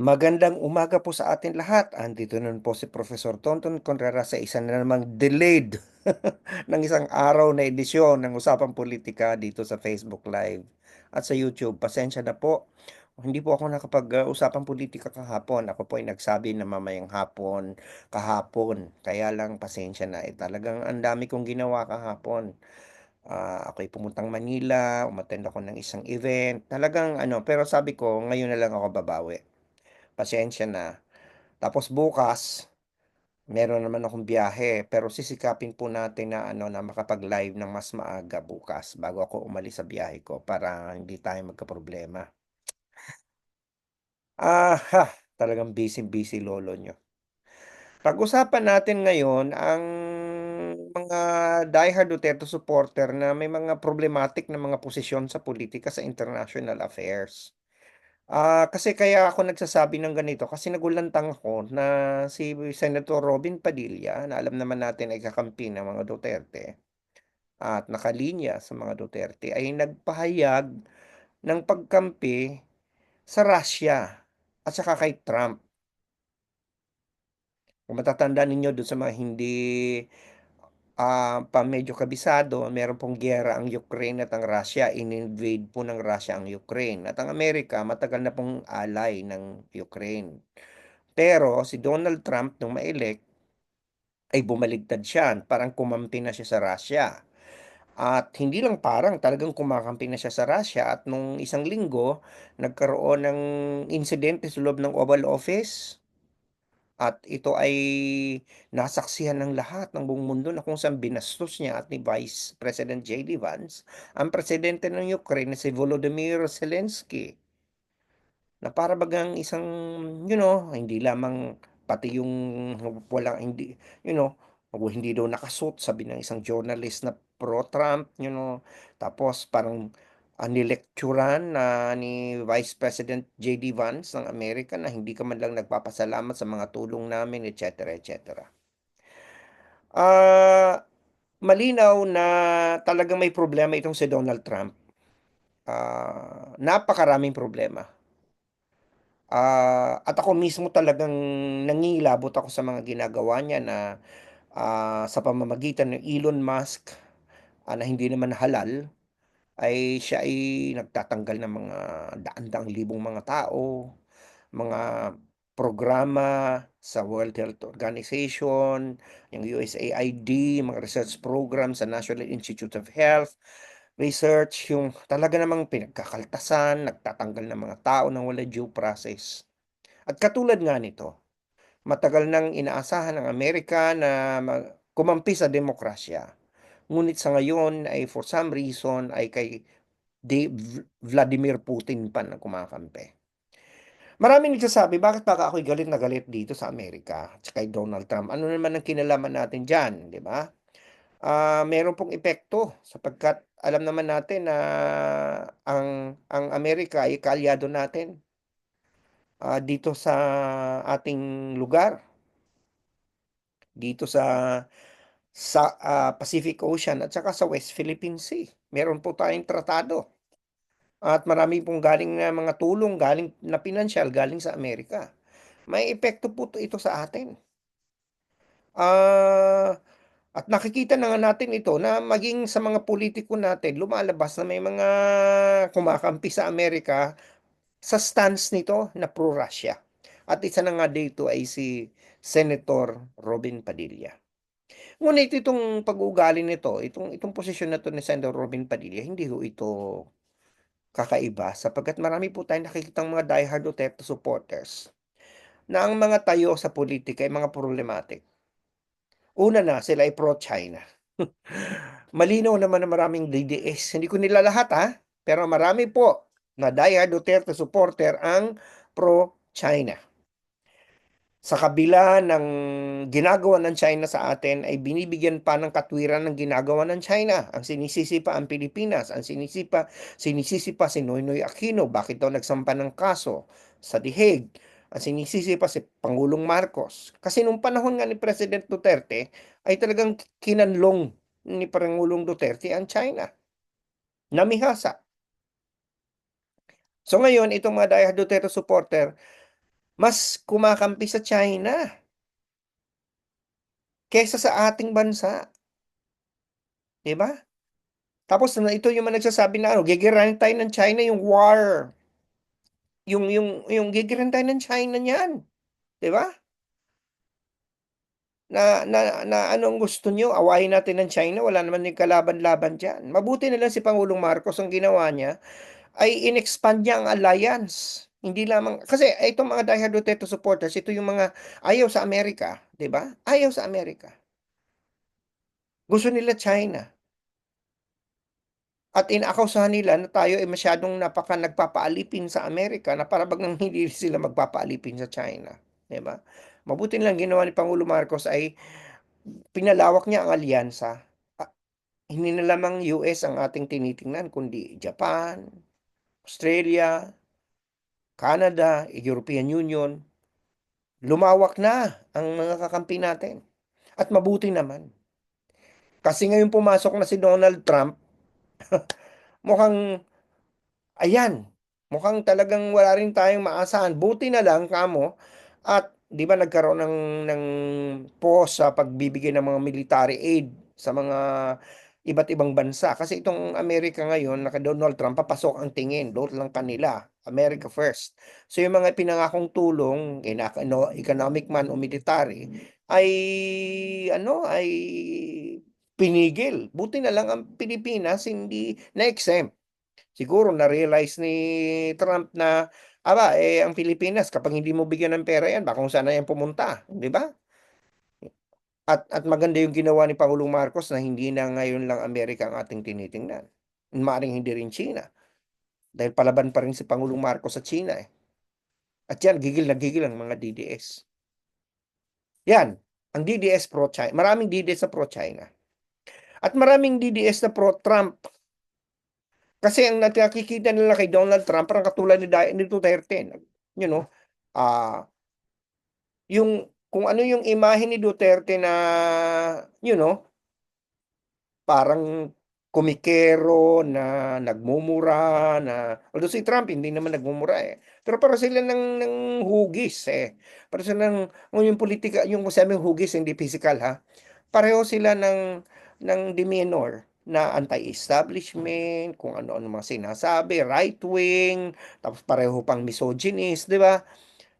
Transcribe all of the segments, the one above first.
Magandang umaga po sa atin lahat. Andito na po si Professor Tonton Contreras sa isa na namang delayed ng isang araw na edisyon ng Usapang Politika dito sa Facebook Live at sa YouTube. Pasensya na po. Hindi po ako nakapag-usapang politika kahapon. Ako po ay nagsabi na mamayang hapon, kahapon. Kaya lang pasensya na. Eh, talagang ang dami kong ginawa kahapon. Uh, ako'y pumuntang Manila, umattend ako ng isang event. Talagang ano, pero sabi ko, ngayon na lang ako babawi pasensya na. Tapos bukas, meron naman akong biyahe, pero sisikapin po natin na ano na makapag-live ng mas maaga bukas bago ako umalis sa biyahe ko para hindi tayo magkaproblema. Ah, ha, talagang busy-busy lolo nyo. Pag-usapan natin ngayon ang mga diehard Duterte supporter na may mga problematic na mga posisyon sa politika sa international affairs. Ah, kasi kaya ako nagsasabi ng ganito kasi nagulantang ako na si Senator Robin Padilla na alam naman natin ay kakampi ng mga Duterte at nakalinya sa mga Duterte ay nagpahayag ng pagkampi sa Russia at saka kay Trump. Kung matatandaan ninyo doon sa mga hindi uh, pa medyo kabisado, meron pong giyera ang Ukraine at ang Russia, in-invade po ng Russia ang Ukraine. At ang Amerika, matagal na pong ally ng Ukraine. Pero si Donald Trump nung ma-elect, ay bumaligtad siya, parang kumampi na siya sa Russia. At hindi lang parang talagang kumakampi na siya sa Russia at nung isang linggo, nagkaroon ng insidente sa loob ng Oval Office at ito ay nasaksihan ng lahat ng buong mundo na kung saan binastos niya at ni Vice President J.D. Vance ang presidente ng Ukraine na si Volodymyr Zelensky. Na para bagang isang, you know, hindi lamang pati yung walang hindi, you know, hindi daw nakasuot, sabi ng isang journalist na pro-Trump, you know, tapos parang uh, nilekturan na ni Vice President J.D. Vance ng Amerika na hindi ka man lang nagpapasalamat sa mga tulong namin, etc. etc. Uh, malinaw na talagang may problema itong si Donald Trump. Uh, napakaraming problema. Uh, at ako mismo talagang nangingilabot ako sa mga ginagawa niya na uh, sa pamamagitan ng Elon Musk uh, na hindi naman halal ay siya ay nagtatanggal ng mga daan-daang libong mga tao, mga programa sa World Health Organization, yung USAID, mga research program sa National Institute of Health, research, yung talaga namang pinagkakaltasan, nagtatanggal ng mga tao ng wala due process. At katulad nga nito, matagal nang inaasahan ng Amerika na kumampi sa demokrasya Ngunit sa ngayon ay for some reason ay kay De Vladimir Putin pa na kumakampi. Maraming nagsasabi, bakit baka ako'y galit na galit dito sa Amerika at kay Donald Trump? Ano naman ang kinalaman natin dyan, di ba? Uh, meron pong epekto sapagkat alam naman natin na ang ang Amerika ay kaalyado natin uh, dito sa ating lugar. Dito sa sa uh, Pacific Ocean at saka sa West Philippine Sea. Meron po tayong tratado. At marami pong galing na mga tulong, galing na pinansyal, galing sa Amerika. May epekto po ito sa atin. Uh, at nakikita na nga natin ito na maging sa mga politiko natin, lumalabas na may mga kumakampi sa Amerika sa stance nito na pro-Russia. At isa na nga dito ay si Senator Robin Padilla. Ngunit itong pag-uugali nito, itong itong posisyon na 'to ni Senator Robin Padilla, hindi ho ito kakaiba sapagkat marami po tayong nakikitang mga diehard Duterte supporters na ang mga tayo sa politika ay mga problematic. Una na, sila ay pro-China. Malinaw naman na maraming DDS. Hindi ko nila lahat ha, pero marami po na diehard Duterte supporter ang pro-China sa kabila ng ginagawa ng China sa atin ay binibigyan pa ng katwiran ng ginagawa ng China. Ang sinisisi pa ang Pilipinas, ang sinisisi pa, sinisisi pa si Noynoy Aquino, bakit daw nagsampa ng kaso sa dihig. Ang sinisisi pa si Pangulong Marcos. Kasi nung panahon nga ni President Duterte ay talagang kinanlong ni Pangulong Duterte ang China. Namihasa. So ngayon, itong mga Daya Duterte supporter, mas kumakampi sa China. Kaysa sa ating bansa. 'Di ba? Tapos na ito yung mga nagsasabi na ano, gigirahin tayo ng China yung war. Yung yung yung gigirahin tayo ng China niyan, 'di ba? Na na na anong gusto niyo, awayin natin ang China, wala naman yung kalaban-laban diyan. Mabuti na lang si Pangulong Marcos ang ginawa niya ay in-expand niya ang alliance. Hindi lamang kasi itong mga diehard Duterte supporters, ito yung mga ayaw sa Amerika, 'di ba? Ayaw sa Amerika. Gusto nila China. At inaakusahan nila na tayo ay masyadong napaka nagpapaalipin sa Amerika na para bagang hindi sila magpapaalipin sa China, 'di ba? Mabuti lang ginawa ni Pangulo Marcos ay pinalawak niya ang alyansa. Ah, hindi na lamang US ang ating tinitingnan kundi Japan, Australia, Canada, European Union. Lumawak na ang mga kakampi natin. At mabuti naman. Kasi ngayon pumasok na si Donald Trump, mukhang ayan, mukhang talagang wala rin tayong maasahan. Buti na lang kamo at 'di ba nagkaroon ng ng pause sa pagbibigay ng mga military aid sa mga iba't ibang bansa. Kasi itong Amerika ngayon, naka Donald Trump, papasok ang tingin, doon lang kanila, America first. So yung mga pinangakong tulong, no, economic man o military, ay ano, ay pinigil. Buti na lang ang Pilipinas hindi na-exempt. Siguro na-realize ni Trump na aba eh ang Pilipinas kapag hindi mo bigyan ng pera yan, baka kung saan yan pumunta, 'di ba? At at maganda yung ginawa ni Pangulong Marcos na hindi na ngayon lang Amerika ang ating tinitingnan. Maaaring hindi rin China. Dahil palaban pa rin si Pangulong Marcos sa China eh. At yan, gigil na gigil ang mga DDS. Yan, ang DDS pro-China. Maraming DDS na pro-China. At maraming DDS na pro-Trump. Kasi ang nakikita nila kay Donald Trump, parang katulad ni, ni Duterte. You know, uh, yung kung ano yung imahe ni Duterte na, you know, parang kumikero na nagmumura na although si Trump hindi naman nagmumura eh. Pero para sila ng ng hugis eh. Para sila ng yung politika yung sabi hugis hindi physical ha. Pareho sila ng ng demeanor na anti-establishment kung ano-ano mga sinasabi right wing tapos pareho pang misogynist di ba?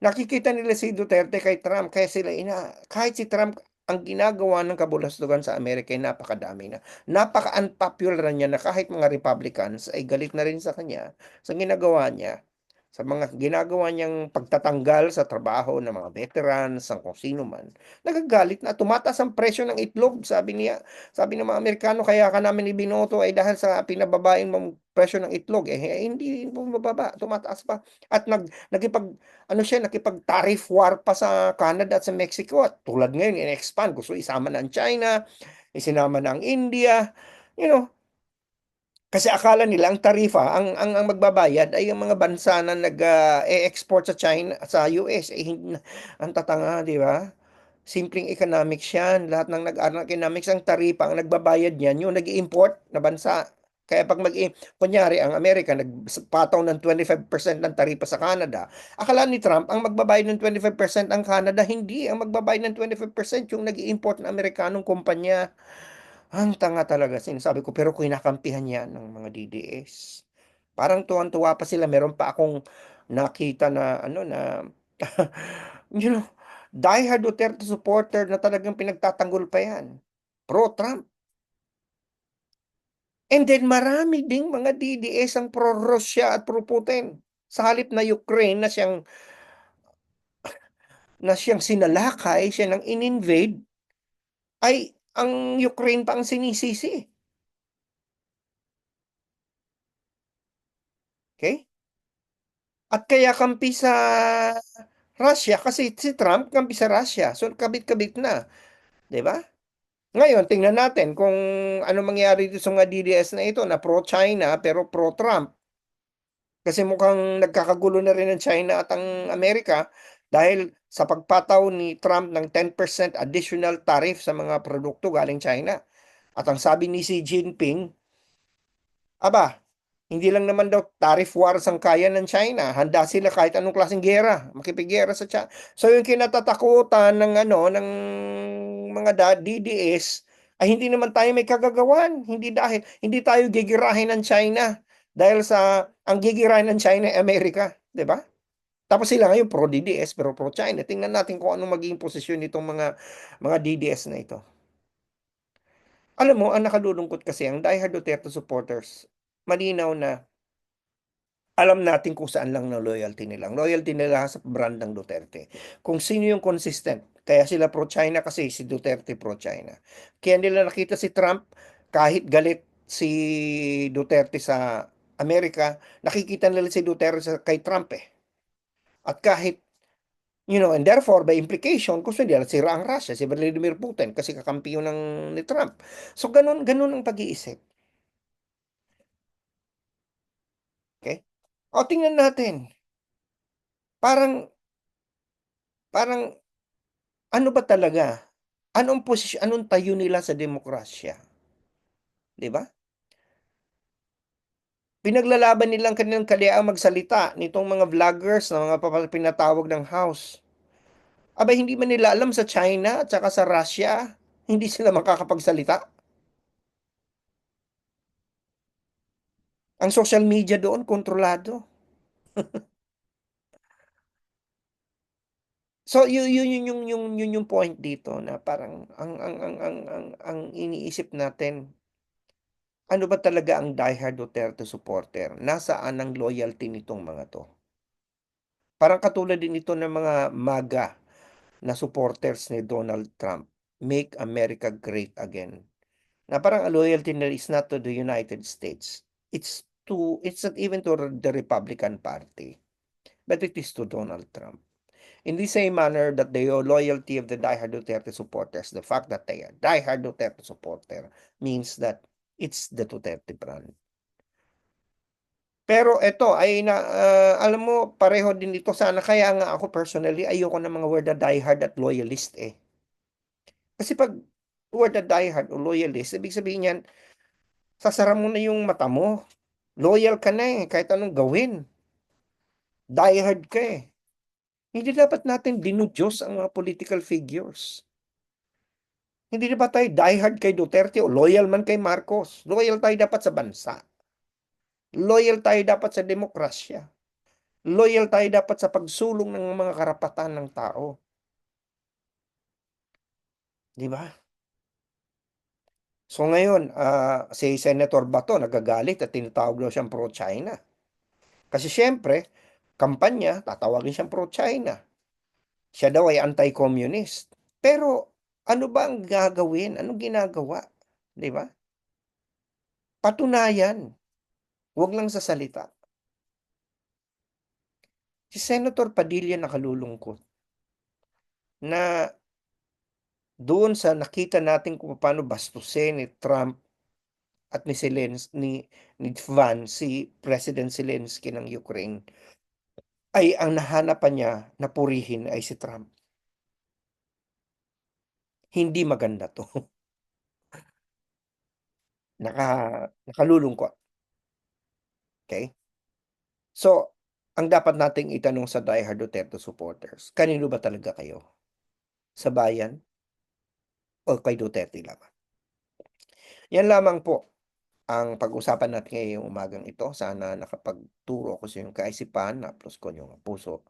Nakikita nila si Duterte kay Trump kaya sila ina kahit si Trump ang ginagawa ng kabulastugan sa Amerika ay napakadami na. Napaka-unpopular niya na kahit mga Republicans ay galit na rin sa kanya sa ginagawa niya sa mga ginagawa niyang pagtatanggal sa trabaho ng mga veterans, ng kung sino man, nagagalit na tumataas ang presyo ng itlog, sabi niya, sabi ng mga Amerikano, kaya ka namin ibinoto ay dahil sa pinababain mong presyo ng itlog, eh, eh hindi bumababa, tumataas pa. At nag, nagipag, ano siya, nakipag tariff war pa sa Canada at sa Mexico, at tulad ngayon, in-expand, gusto isama na ang China, isinama na ang India, you know, kasi akala nila ang tarifa, ang ang, ang magbabayad ay ang mga bansa na nag-e-export uh, sa China, sa US. Eh, ang tatanga, di ba? Simpleng economics yan. Lahat ng nag-aaral ng economics, ang tarifa, ang nagbabayad niyan, yung nag-import na bansa. Kaya pag mag kunyari ang Amerika nagpataw ng 25% ng taripa sa Canada, akala ni Trump ang magbabayad ng 25% ang Canada, hindi ang magbabayad ng 25% yung nag-import ng Amerikanong kumpanya. Ang tanga talaga sinasabi ko pero kinakampihan yan ng mga DDS. Parang tuwang-tuwa pa sila meron pa akong nakita na ano na you know, diehard Duterte supporter na talagang pinagtatanggol pa yan. Pro-Trump. And then marami ding mga DDS ang pro-Russia at pro-Putin. Sa halip na Ukraine na siyang na siyang sinalakay, siya nang in-invade, ay ang Ukraine pa ang sinisisi. Okay? At kaya kampi sa Russia kasi si Trump kampi sa Russia. So kabit-kabit na. 'Di ba? Ngayon, tingnan natin kung ano mangyari dito sa mga DDS na ito na pro-China pero pro-Trump. Kasi mukhang nagkakagulo na rin ng China at ang Amerika dahil sa pagpataw ni Trump ng 10% additional tariff sa mga produkto galing China. At ang sabi ni Xi Jinping, aba, Hindi lang naman daw tariff wars ang kaya ng China, handa sila kahit anong klaseng giyera, makikiggiyera sa China. So yung kinatatakutan ng ano ng mga DDS ay hindi naman tayo may kagagawan, hindi dahil hindi tayo gigirahin ng China dahil sa ang gigirahin ng China ay Amerika, 'di ba? Tapos sila ngayon pro DDS pero pro China. Tingnan natin kung anong magiging posisyon nitong mga mga DDS na ito. Alam mo, ang nakalulungkot kasi ang diehard Duterte supporters, malinaw na alam natin kung saan lang ng loyalty nila. Loyalty nila sa brand ng Duterte. Kung sino yung consistent. Kaya sila pro-China kasi si Duterte pro-China. Kaya nila nakita si Trump, kahit galit si Duterte sa Amerika, nakikita nila si Duterte sa, kay Trump eh. At kahit You know, and therefore, by implication, gusto nila sira ang Russia, si Vladimir Putin, kasi kakampiyon ng ni Trump. So, ganun, ganun ang pag-iisip. Okay? O, tingnan natin. Parang, parang, ano ba talaga? Anong posisyon, anong tayo nila sa demokrasya? Di ba? Pinaglalaban nilang kanilang kaliang magsalita nitong mga vloggers na mga pinatawag ng house. Aba, hindi man nila alam sa China at saka sa Russia, hindi sila makakapagsalita. Ang social media doon, kontrolado. so, yun, yun, yun, yung, yung, yun yung point dito na parang ang, ang, ang, ang, ang, ang iniisip natin, ano ba talaga ang diehard Duterte supporter? Nasaan ang loyalty nitong mga to? Parang katulad din ito ng mga MAGA na supporters ni Donald Trump. Make America Great Again. Na parang ang loyalty nila is not to the United States. It's to, it's not even to the Republican Party. But it is to Donald Trump. In the same manner that the loyalty of the diehard Duterte supporters, the fact that they are diehard Duterte supporter means that it's the Duterte brand. Pero ito ay na uh, alam mo pareho din ito sana kaya nga ako personally ayoko ng mga word na diehard at loyalist eh. Kasi pag word na diehard o loyalist, ibig sabihin niyan sasara mo na yung mata mo. Loyal ka na eh kahit anong gawin. Diehard ka eh. Hindi dapat natin dinudyos ang mga political figures. Hindi ba tayo diehard kay Duterte o loyal man kay Marcos? Loyal tayo dapat sa bansa. Loyal tayo dapat sa demokrasya. Loyal tayo dapat sa pagsulong ng mga karapatan ng tao. Di ba? So ngayon, uh, si Senator Bato nagagalit at tinatawag daw siyang pro-China. Kasi siyempre, kampanya, tatawagin siyang pro-China. Siya daw ay anti-communist. Pero ano ba ang gagawin? Anong ginagawa? Di ba? Patunayan. Huwag lang sa salita. Si Senator Padilla nakalulungkot na doon sa nakita natin kung paano bastusin ni Trump at ni Zelensky, ni, ni Van, si President Zelensky ng Ukraine, ay ang nahanapan niya na purihin ay si Trump. Hindi maganda to. Naka, nakalulungkot. Okay? So, ang dapat nating itanong sa diehard Duterte supporters, kanino ba talaga kayo? Sa bayan? O kay Duterte lamang? Yan lamang po ang pag-usapan natin ngayong umagang ito. Sana nakapagturo ko sa iyong kaisipan, na-plus ko yung puso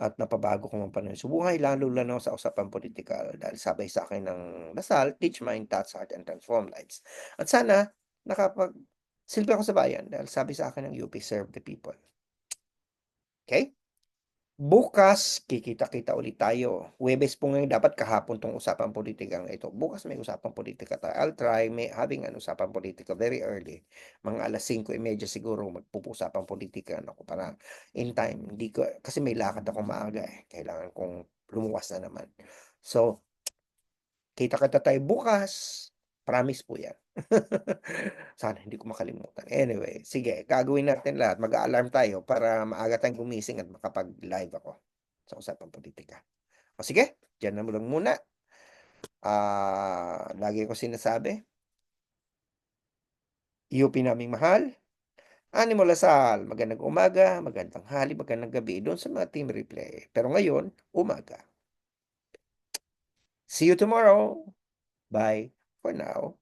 at napabago ko ng panahon sa buhay, lalo lalo sa usapang politikal dahil sabay sa akin ng dasal, teach mind, touch heart, and transform lives. At sana nakapag Silbi ako sa bayan dahil sabi sa akin ng UP, serve the people. Okay? Bukas, kikita-kita ulit tayo. Webes po ngayon dapat kahapon tong usapang politika ng ito. Bukas may usapang politika tayo. I'll try may having an usapang politika very early. Mga alas 5.30 siguro magpupusapang politika ako para in time. Hindi ko, kasi may lakad ako maaga eh. Kailangan kong lumuwas na naman. So, kita-kita tayo bukas. Promise po yan. Sana hindi ko makalimutan. Anyway, sige, gagawin natin lahat. Mag-a-alarm tayo para maaga tayong gumising at makapag-live ako sa usapang politika. O sige, dyan na lang muna. Uh, lagi ko sinasabi, UP naming mahal, Animo Lasal, magandang umaga, magandang tanghali, magandang gabi dun sa mga team replay. Pero ngayon, umaga. See you tomorrow. Bye for now.